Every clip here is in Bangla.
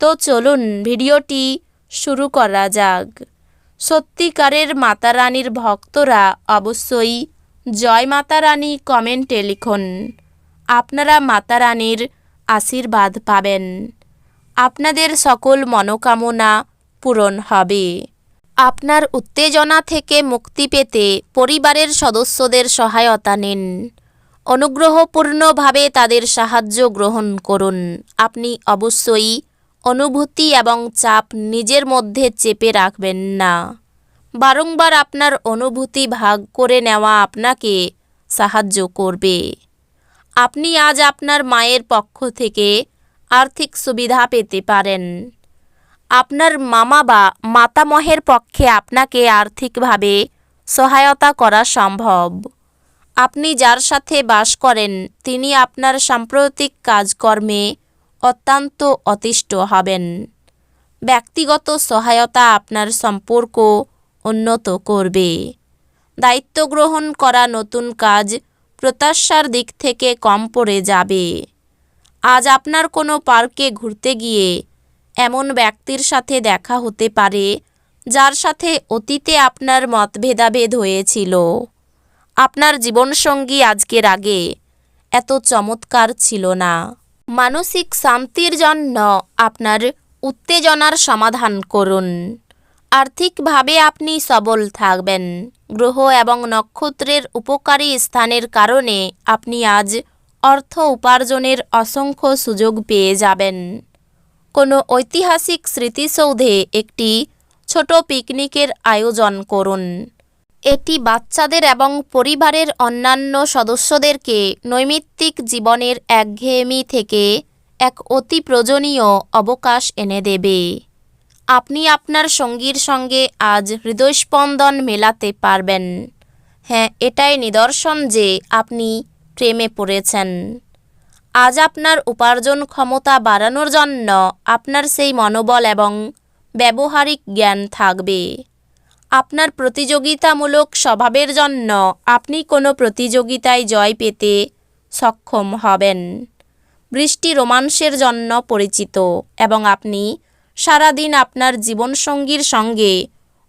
তো চলুন ভিডিওটি শুরু করা যাক। সত্যিকারের মাতা রানীর ভক্তরা অবশ্যই জয় মাতা রানী কমেন্টে লিখুন। আপনারা মাতা রানীর আশীর্বাদ পাবেন। আপনাদের সকল মনোকামনা পূরণ হবে। আপনার উত্তেজনা থেকে মুক্তি পেতে পরিবারের সদস্যদের সহায়তা নিন। অনুগ্রহপূর্ণভাবে তাদের সাহায্য গ্রহণ করুন। আপনি অবশ্যই অনুভূতি এবং চাপ নিজের মধ্যে চেপে রাখবেন না। বারংবার আপনার অনুভূতি ভাগ করে নেওয়া আপনাকে সাহায্য করবে। আপনি আজ আপনার মায়ের পক্ষ থেকে আর্থিক সুবিধা পেতে পারেন। আপনার মামা বা মাতামহের পক্ষে আপনাকে আর্থিকভাবে সহায়তা করা সম্ভব। আপনি যার সাথে বাস করেন, তিনি আপনার সাম্প্রতিক কাজকর্মে অত্যন্ত অতিষ্ঠ হবেন। ব্যক্তিগত সহায়তা আপনার সম্পর্ক উন্নত করবে। দায়িত্ব গ্রহণ করা নতুন কাজ প্রত্যাশার দিক থেকে কম পড়ে যাবে। আজ আপনার কোনো পার্কে ঘুরতে গিয়ে এমন ব্যক্তির সাথে দেখা হতে পারে, যার সাথে অতীতে আপনার মতভেদাভেদ হয়েছিল। আপনার জীবনসঙ্গী আজকের আগে এত চমৎকার ছিল না। মানসিক শান্তির জন্য আপনার উত্তেজনার সমাধান করুন। আর্থিকভাবে আপনি সবল থাকবেন। গ্রহ এবং নক্ষত্রের উপকারী স্থানের কারণে আপনি আজ অর্থ উপার্জনের অসংখ্য সুযোগ পেয়ে যাবেন। কোনো ঐতিহাসিক স্মৃতিসৌধে একটি ছোট পিকনিকের আয়োজন করুন। এটি বাচ্চাদের এবং পরিবারের অন্যান্য সদস্যদেরকে নৈমিত্তিক জীবনের একঘেয়েমি থেকে এক অতি প্রয়োজনীয় অবকাশ এনে দেবে। আপনি আপনার সঙ্গীর সঙ্গে আজ হৃদয়স্পন্দন মেলাতে পারবেন। হ্যাঁ এটাই নিদর্শন যে আপনি প্রেমে পড়েছেন। আজ আপনার উপার্জন ক্ষমতা বাড়ানোর জন্য আপনার সেই মনোবল এবং ব্যবহারিক জ্ঞান থাকবে। আপনার প্রতিযোগিতামূলক স্বভাবের জন্য আপনি কোনো প্রতিযোগিতায় জয় পেতে সক্ষম হবেন। বৃষ্টি রোমান্সের জন্য পরিচিত এবং আপনি সারাদিন আপনার জীবনসঙ্গীর সঙ্গে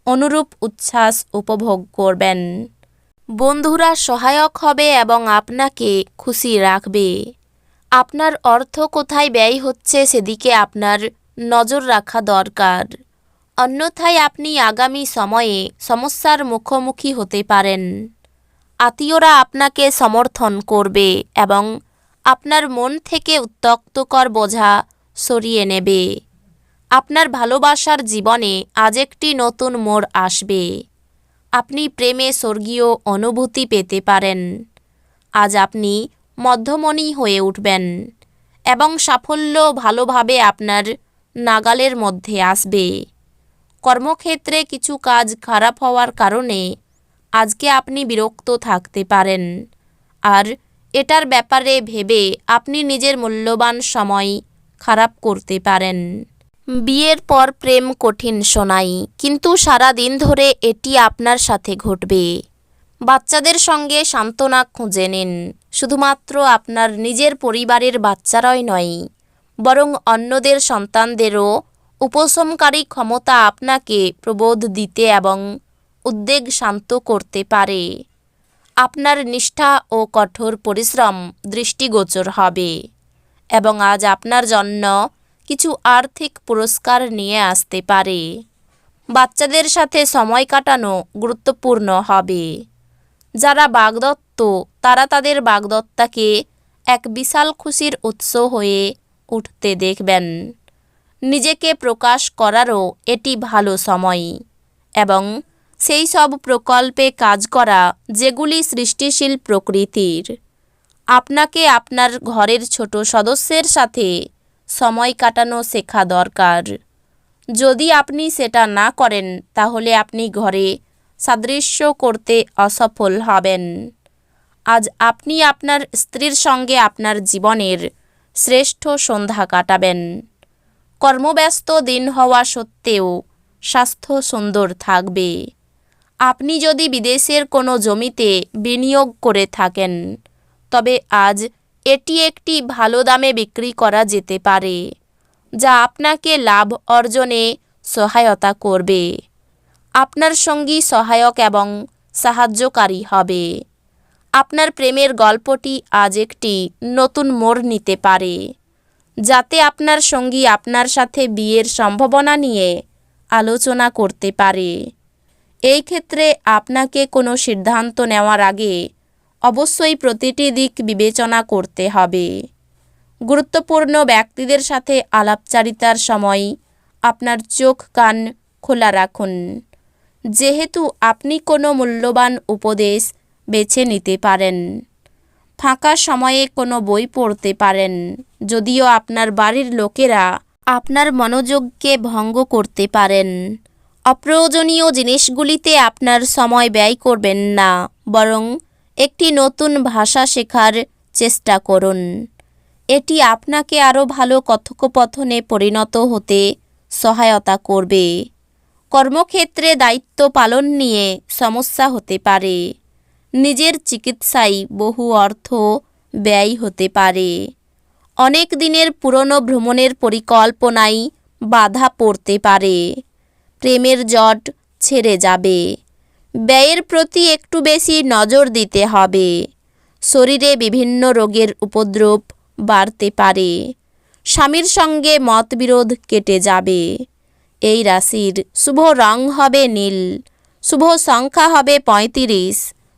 অনুরূপ উচ্ছ্বাস উপভোগ করবেন। বন্ধুরা সহায়ক হবে এবং আপনাকে খুশি রাখবে। আপনার অর্থ কোথায় ব্যয় হচ্ছে সেদিকে আপনার নজর রাখা দরকার। অন্যথায় আপনি আগামী সময়ে সমস্যার মুখোমুখি হতে পারেন। আত্মীয়রা আপনাকে সমর্থন করবে এবং আপনার মন থেকে উত্তক্তকর বোঝা সরিয়ে নেবে। আপনার ভালোবাসার জীবনে আজ একটি নতুন মোড় আসবে। আপনি প্রেমে স্বর্গীয় অনুভূতি পেতে পারেন। আজ আপনি মধ্যমণি হয়ে উঠবেন এবং সাফল্য ভালোভাবে আপনার নাগালের মধ্যে আসবে। কর্মক্ষেত্রে কিছু কাজ খারাপ হওয়ার কারণে আজকে আপনি বিরক্ত থাকতে পারেন। আর এটার ব্যাপারে ভেবে আপনি নিজের মূল্যবান সময় খারাপ করতে পারেন। বিয়ের পর প্রেম কঠিন শোনাই, কিন্তু সারা দিন ধরে এটি আপনার সাথে ঘটবে। বাচ্চাদের সঙ্গে সান্ত্বনা খুঁজে নিন, শুধুমাত্র আপনার নিজের পরিবারের বাচ্চারাই নয়, বরং অন্যদের সন্তানদেরও উপশমকারী ক্ষমতা আপনাকে প্রবোধ দিতে এবং উদ্বেগ শান্ত করতে পারে। আপনার নিষ্ঠা ও কঠোর পরিশ্রম দৃষ্টিগোচর হবে এবং আজ আপনার জন্য কিছু আর্থিক পুরস্কার নিয়ে আসতে পারে। বাচ্চাদের সাথে সময় কাটানো গুরুত্বপূর্ণ হবে। যারা বাগদত্ত, তারা তাদের বাগদত্তাকে এক বিশাল খুশির উৎস হয়ে উঠতে দেখবেন। নিজেকে প্রকাশ করারও এটি ভালো সময়। এবং সেই সব প্রকল্পে কাজ করা যেগুলি সৃষ্টিশীল প্রকৃতির, আপনাকে আপনার ঘরের ছোট সদস্যের সাথে সময় কাটানো শেখা দরকার। যদি আপনি সেটা না করেন, তাহলে আপনি ঘরে সাদৃশ্য করতে অসফল হবেন। আজ আপনি আপনার স্ত্রীর সঙ্গে আপনার জীবনের শ্রেষ্ঠ সন্ধ্যা কাটাবেন। কর্মব্যস্ত দিন হওয়া সত্ত্বেও স্বাস্থ্য সুন্দর থাকবে। আপনি যদি বিদেশের কোনো জমিতে বিনিয়োগ করে থাকেন, তবে আজ এটি একটি ভালো দামে বিক্রি করা যেতে পারে, যা আপনাকে লাভ অর্জনে সহায়তা করবে। আপনার সঙ্গী সহায়ক এবং সাহায্যকারী হবে। আপনার প্রেমের গল্পটি আজ একটি নতুন মোড় নিতে পারে। যাতে আপনার সঙ্গী আপনার সাথে বিয়ের সম্ভাবনা নিয়ে আলোচনা করতে পারে। এই ক্ষেত্রে আপনাকে কোনো সিদ্ধান্ত নেওয়ার আগে অবশ্যই প্রতিটি দিক বিবেচনা করতে হবে। গুরুত্বপূর্ণ ব্যক্তিদের সাথে আলাপচারিতার সময় আপনার চোখ, কান খোলা রাখুন। যেহেতু আপনি কোনো মূল্যবান উপদেশ বেছে নিতে পারেন। ফাঁকা সময়ে কোনো বই পড়তে পারেন। যদিও আপনার বাড়ির লোকেরা আপনার মনোযোগকে ভঙ্গ করতে পারেন। অপ্রয়োজনীয় জিনিসগুলিতে আপনার সময় ব্যয় করবেন না, বরং একটি নতুন ভাষা শেখার চেষ্টা করুন। এটি আপনাকে আরও ভালো কথোপকথনে পরিণত হতে সহায়তা করবে। কর্মক্ষেত্রে দায়িত্ব পালন নিয়ে সমস্যা হতে পারে। নিজের চিকিৎসায় বহু অর্থ ব্যয় হতে পারে। অনেক দিনের পুরনো ভ্রমণের পরিকল্পনায় বাধা পড়তে পারে। প্রেমের জট ছেড়ে যাবে। ব্যয়ের প্রতি একটু বেশি নজর দিতে হবে। শরীরে বিভিন্ন রোগের উপদ্রব বাড়তে পারে। স্বামীর সঙ্গে মতবিরোধ কেটে যাবে। এই রাশির শুভ রং হবে নীল, শুভ সংখ্যা হবে পঁয়ত্রিশ।